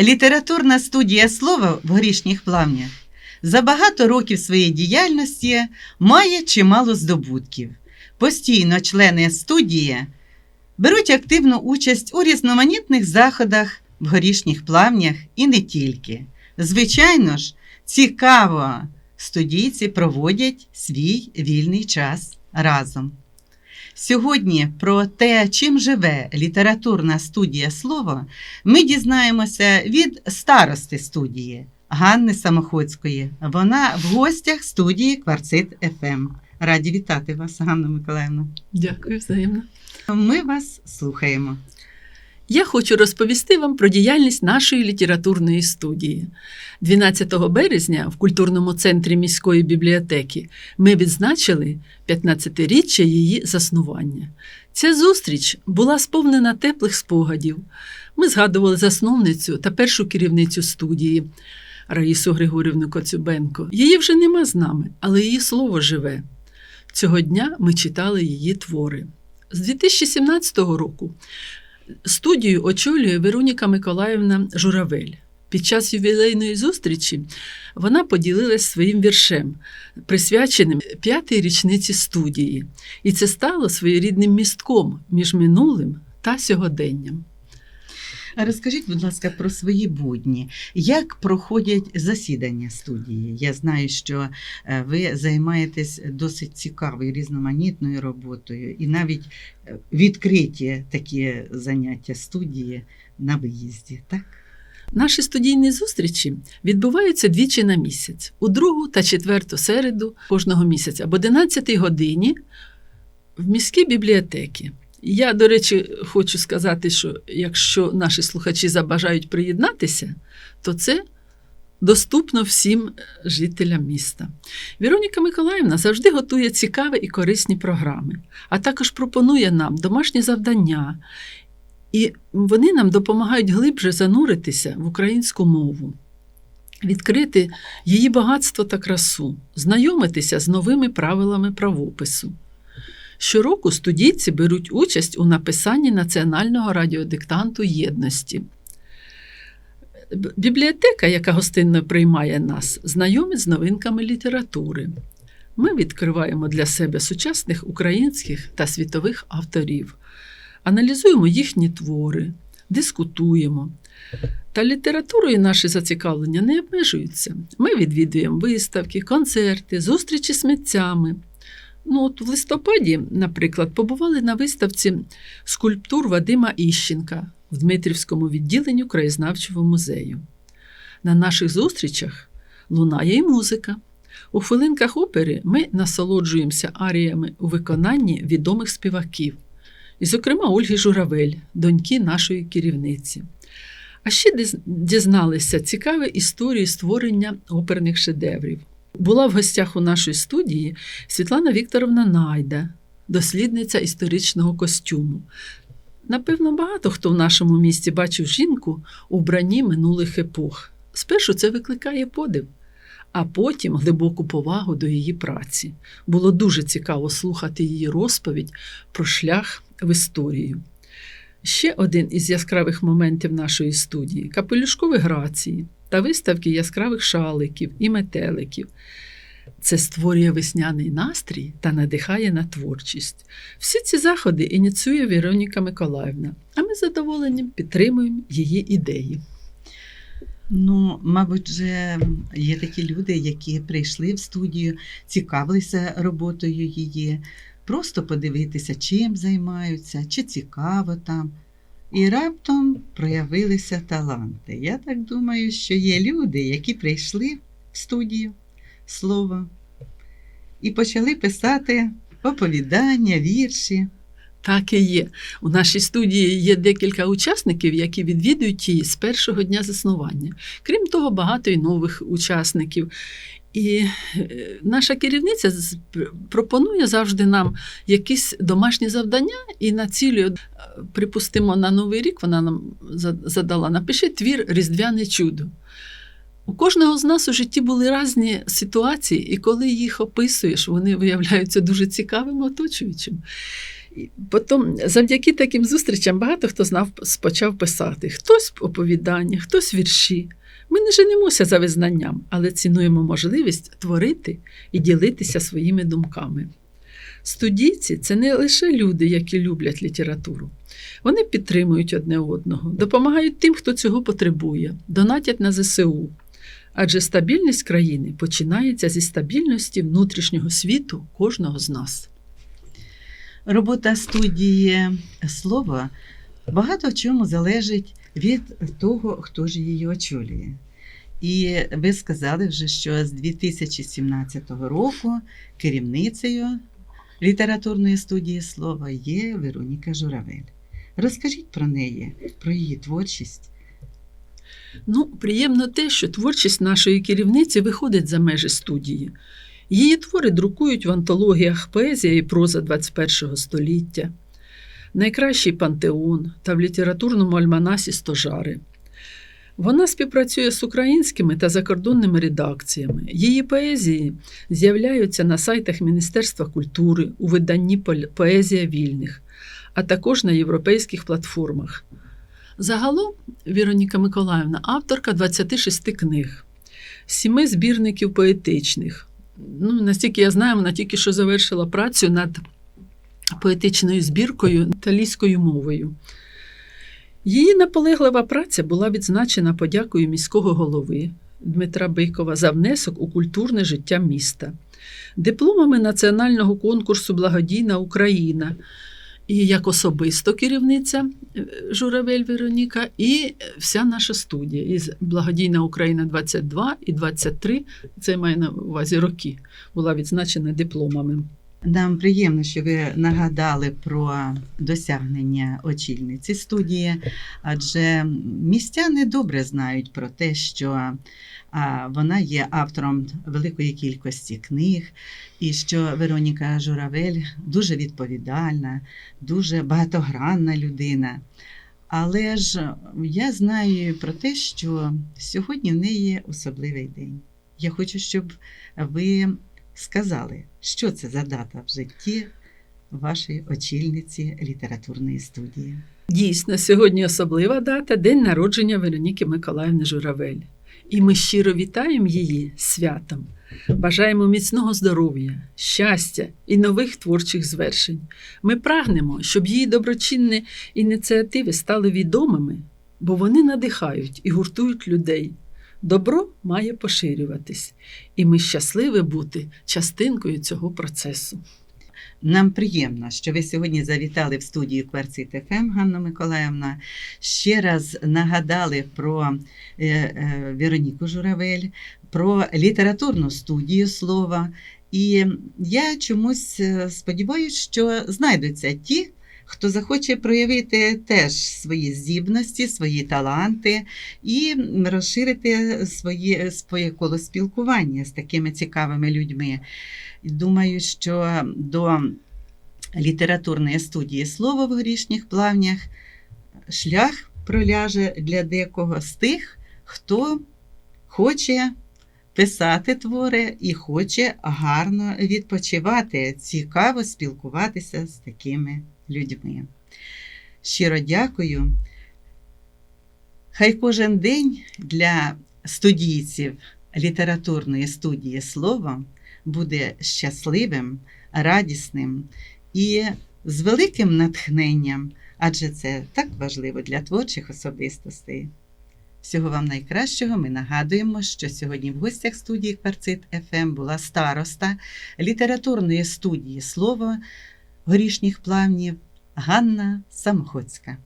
Літературна студія слова в горішніх плавнях за багато років своєї діяльності має чимало здобутків. Постійно члени студії беруть активну участь у різноманітних заходах в горішніх плавнях і не тільки. Звичайно ж, цікаво, студійці проводять свій вільний час разом. Сьогодні про те, чим живе літературна студія слова, ми дізнаємося від старости студії Ганни Самоходської. Вона в гостях студії Кварцит ФМ. Раді вітати вас, Ганна Миколаївна. Дякую, взаємно. Ми вас слухаємо. Я хочу розповісти вам про діяльність нашої літературної студії. 12 березня в культурному центрі міської бібліотеки ми відзначили 15-річчя її заснування. Ця зустріч була сповнена теплих спогадів. Ми згадували засновницю та першу керівницю студії Раїсу Григорівну Коцюбенко. Її вже нема з нами, але її слово живе. Цього дня ми читали її твори. З 2017 року Студію очолює Вероніка Миколаївна Журавель. Під час ювілейної зустрічі вона поділилась своїм віршем, присвяченим п'ятій річниці студії, і це стало своєрідним містком між минулим та сьогоденням. А Розкажіть, будь ласка, про свої будні. Як проходять засідання студії? Я знаю, що е, ви займаєтесь досить цікавою різноманітною роботою, і навіть е, відкриті такі заняття студії на виїзді, так? Наші студійні зустрічі відбуваються двічі на місяць, у другу та четверту середу кожного місяця об 11 годині в міській бібліотекі. Я, до речі, хочу сказати, що якщо наші слухачі забажають приєднатися, то це доступно всім жителям міста. Віроніка Миколаївна завжди готує цікаві і корисні програми, а також пропонує нам домашні завдання, і вони нам допомагають глибше зануритися в українську мову. Відкрити її багатство та красу, знайомитися з новими правилами правопису. Щороку студійці беруть участь у написанні національного радіодиктанту єдності. Бібліотека, яка гостинно приймає нас, знайомить з новинками літератури. Ми відкриваємо для себе сучасних українських та світових авторів, аналізуємо їхні твори, дискутуємо. Та літературою наші зацікавлення не обмежуються. Ми відвідуємо виставки, концерти, зустрічі з митцями. Ну, от в листопаді, наприклад, побували на виставці скульптур Вадима Іщенка в Дмитрівському відділенні краєзнавчого музею. На наших зустрічах лунає і музика. У хвилинках опери ми насолоджуємося аріями у виконанні відомих співаків, і, зокрема, Ольги Журавель, доньки нашої керівниці. А ще дізналися цікаві історії створення оперних шедеврів. Була в гостях у нашій студії Світлана Вікторовна Найда, дослідниця історичного костюму. Напевно, багато хто в нашому місті бачив жінку у вбранні минулих епох. Спершу це викликає подив, а потім глибоку повагу до її праці. Було дуже цікаво слухати її розповідь про шлях в історію. Ще один із яскравих моментів нашої студії капелюшкові грації та виставки яскравих шаликів і метеликів. Це створює весняний настрій та надихає на творчість. Всі ці заходи ініціює Вероніка Миколаївна, а ми з задоволенням підтримуємо її ідеї. Ну, мабуть, же є такі люди, які прийшли в студію, цікавилися роботою її, просто подивитися, чим займаються, чи цікаво там. І раптом проявилися таланти. Я так думаю, що є люди, які прийшли в студію слово і почали писати оповідання, вірші. Так і є. У нашій студії є декілька учасників, які відвідують її з першого дня заснування. Крім того, багато й нових учасників. І е, наша керівниця пропонує завжди нам якісь домашні завдання і націлює, е, припустимо, на Новий рік вона нам задала: напиши твір Різдвяне чудо. У кожного з нас у житті були різні ситуації, і коли їх описуєш, вони виявляються дуже цікавими оточуючим. Потім, завдяки таким зустрічам, багато хто знав, почав писати. Хтось оповідання, хтось вірші. Ми не женемося за визнанням, але цінуємо можливість творити і ділитися своїми думками. Студійці це не лише люди, які люблять літературу. Вони підтримують одне одного, допомагають тим, хто цього потребує, донатять на ЗСУ. Адже стабільність країни починається зі стабільності внутрішнього світу кожного з нас. Робота студії слова багато в чому залежить від того, хто ж її очолює. І ви сказали вже, що з 2017 року керівницею літературної студії слова є Вероніка Журавель. Розкажіть про неї, про її творчість. Ну, приємно те, що творчість нашої керівниці виходить за межі студії. Її твори друкують в антологіях поезія і проза ХХІ століття, найкращий пантеон та в літературному альманасі Стожари. Вона співпрацює з українськими та закордонними редакціями. Її поезії з'являються на сайтах Міністерства культури у виданні Поезія вільних, а також на європейських платформах. Загалом Віроніка Миколаївна авторка 26 книг, сіми збірників поетичних. Ну, наскільки я знаю, вона тільки що завершила працю над поетичною збіркою італійською мовою. Її наполеглива праця була відзначена подякою міського голови Дмитра Бикова за внесок у культурне життя міста, дипломами національного конкурсу Благодійна Україна і як особисто керівниця е, Журавель Вероніка, і вся наша студія із Благодійна Україна 22 і 23, це має на увазі роки, була відзначена дипломами. Нам приємно, що ви нагадали про досягнення очільниці студії, адже містяни добре знають про те, що вона є автором великої кількості книг, і що Вероніка Журавель дуже відповідальна, дуже багатогранна людина. Але ж я знаю про те, що сьогодні в неї особливий день. Я хочу, щоб ви сказали, що це за дата в житті вашої очільниці літературної студії. Дійсно, сьогодні особлива дата день народження Вероніки Миколаївни Журавель. І ми щиро вітаємо її святом. Бажаємо міцного здоров'я, щастя і нових творчих звершень. Ми прагнемо, щоб її доброчинні ініціативи стали відомими, бо вони надихають і гуртують людей. Добро має поширюватись, і ми щасливі бути частинкою цього процесу. Нам приємно, що ви сьогодні завітали в студію Кварцит ФМ, Ганна Миколаївна. Ще раз нагадали про е, е, Вероніку Журавель, про літературну студію слова. І я чомусь е, сподіваюся, що знайдуться ті, хто захоче проявити теж свої здібності, свої таланти і розширити своє, своє коло спілкування з такими цікавими людьми. Думаю, що до літературної студії слово в горішніх плавнях шлях проляже для декого з тих, хто хоче писати твори і хоче гарно відпочивати, цікаво спілкуватися з такими людьми. Щиро дякую. Хай кожен день для студійців літературної студії слово буде щасливим, радісним і з великим натхненням, адже це так важливо для творчих особистостей. Всього вам найкращого. Ми нагадуємо, що сьогодні в гостях студії Кварцит ФМ була староста літературної студії Слово горішніх плавнів Ганна Самоходська.